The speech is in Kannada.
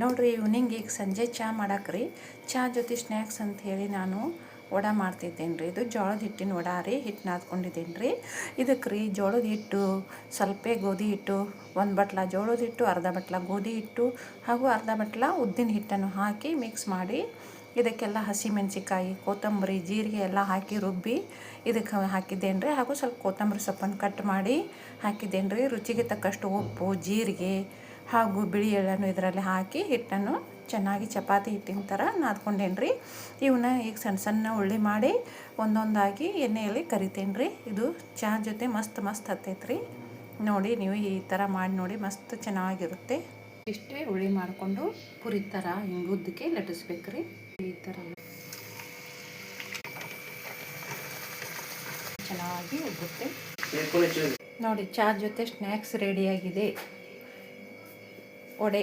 ನೋಡ್ರಿ ಈವ್ನಿಂಗ್ ಈಗ ಸಂಜೆ ಚಹಾ ಮಾಡಾಕ್ರಿ. ಚಾ ಜೊತೆ ಸ್ನ್ಯಾಕ್ಸ್ ಅಂತ ಹೇಳಿ ನಾನು ವಡ ಮಾಡ್ತಿದ್ದೇನೆ ರೀ ಇದು ಜೋಳದ ಹಿಟ್ಟಿನ ವಡ ರೀ ಹಿಟ್ಟು ನಾದ್ಕೊಂಡಿದ್ದೀನಿ ರೀ ಇದಕ್ಕೆ ರೀ ಜೋಳದ ಹಿಟ್ಟು ಸ್ವಲ್ಪ ಗೋಧಿ ಹಿಟ್ಟು, ಒಂದು ಬಟ್ಲ ಜೋಳದ ಹಿಟ್ಟು, ಅರ್ಧ ಬಟ್ಲ ಗೋಧಿ ಹಿಟ್ಟು ಹಾಗೂ ಅರ್ಧ ಬಟ್ಲ ಉದ್ದಿನ ಹಿಟ್ಟನ್ನು ಹಾಕಿ ಮಿಕ್ಸ್ ಮಾಡಿ ಇದಕ್ಕೆಲ್ಲ ಹಸಿಮೆಣಸಿಕಾಯಿ ಕೊತ್ತಂಬರಿ, ಜೀರಿಗೆ ಎಲ್ಲ ಹಾಕಿ ರುಬ್ಬಿ ಇದಕ್ಕೆ ಹಾಕಿದ್ದೇನೆ ರೀ ಹಾಗೂ ಸ್ವಲ್ಪ ಕೊತ್ತಂಬರಿ ಸೊಪ್ಪನ್ನು ಕಟ್ ಮಾಡಿ ಹಾಕಿದ್ದೇನೆ ರೀ ರುಚಿಗೆ ತಕ್ಕಷ್ಟು ಉಪ್ಪು, ಜೀರಿಗೆ ಹಾಗೂ ಬಿಳಿ ಎಳ್ಳನ್ನು ಇದರಲ್ಲಿ ಹಾಕಿ ಹಿಟ್ಟನ್ನು ಚೆನ್ನಾಗಿ ಚಪಾತಿ ಹಿಟ್ಟಿನ ಥರ ನಾದ್ಕೊಂಡೇನಿ ರೀ? ಇವನ್ನ ಈಗ ಸಣ್ಣ ಸಣ್ಣ ಉಳ್ಳಿ ಮಾಡಿ ಒಂದೊಂದಾಗಿ ಎಣ್ಣೆಯಲ್ಲಿ ಕರಿತೇನೆ ರೀ. ಇದು ಚಹಾ ಜೊತೆ ಮಸ್ತ್ ಮಸ್ತ್ ಹತ್ತೈತೆ ರೀ ನೋಡಿ ನೀವು ಈ ಥರ ಮಾಡಿ ನೋಡಿ ಮಸ್ತ್ ಚೆನ್ನಾಗಿರುತ್ತೆ. ಇಷ್ಟೇ ಉಳ್ಳಿ ಮಾಡಿಕೊಂಡು ಪುರಿ ಥರ ಹಿಂಗೆ ಉದ್ದಕ್ಕೆ ಲಟ್ಟಿಸ್ಬೇಕು ರೀ. ಈ ಥರ ಚೆನ್ನಾಗಿ ಉಬ್ಬುತ್ತೆ ನೋಡಿ ಚಹಾ ಜೊತೆ ಸ್ನ್ಯಾಕ್ಸ್ ರೆಡಿಯಾಗಿದೆ ಒಡೆ